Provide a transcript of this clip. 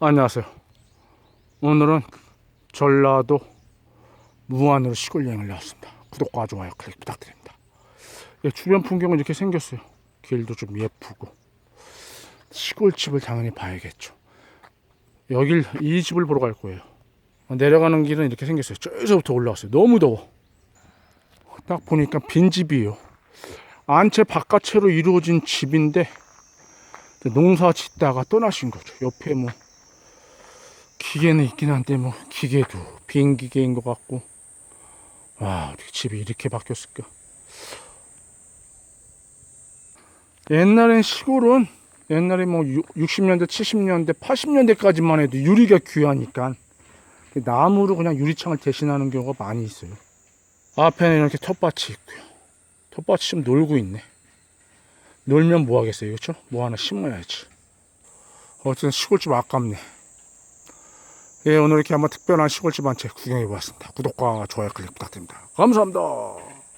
안녕하세요. 오늘은 전라도 무안으로 시골 여행을 나왔습니다. 구독과 좋아요 클릭 부탁드립니다. 예, 주변 풍경은 이렇게 생겼어요. 길도 좀 예쁘고 시골집을 당연히 봐야겠죠. 여길 이 집을 보러 갈 거예요. 내려가는 길은 이렇게 생겼어요. 저기서부터 올라왔어요. 너무 더워. 딱 보니까 빈 집이에요. 안채 바깥채로 이루어진 집인데 농사 짓다가 떠나신 거죠. 옆에 뭐 기계는 있긴 한데 뭐 기계도 빈 기계인 것 같고 와 어떻게 집이 이렇게 바뀌었을까? 옛날엔 시골은 옛날에 뭐 60년대, 70년대, 80년대까지만 해도 유리가 귀하니까 나무로 그냥 유리창을 대신하는 경우가 많이 있어요. 앞에는 이렇게 텃밭이 있고요. 텃밭이 좀 놀고 있네. 놀면 뭐 하겠어요, 그렇죠? 뭐 하나 심어야지. 어쨌든 시골집 아깝네. 예, 오늘 이렇게 한번 특별한 시골집 한 채 구경해 보았습니다. 구독과 좋아요 클릭 부탁드립니다. 감사합니다.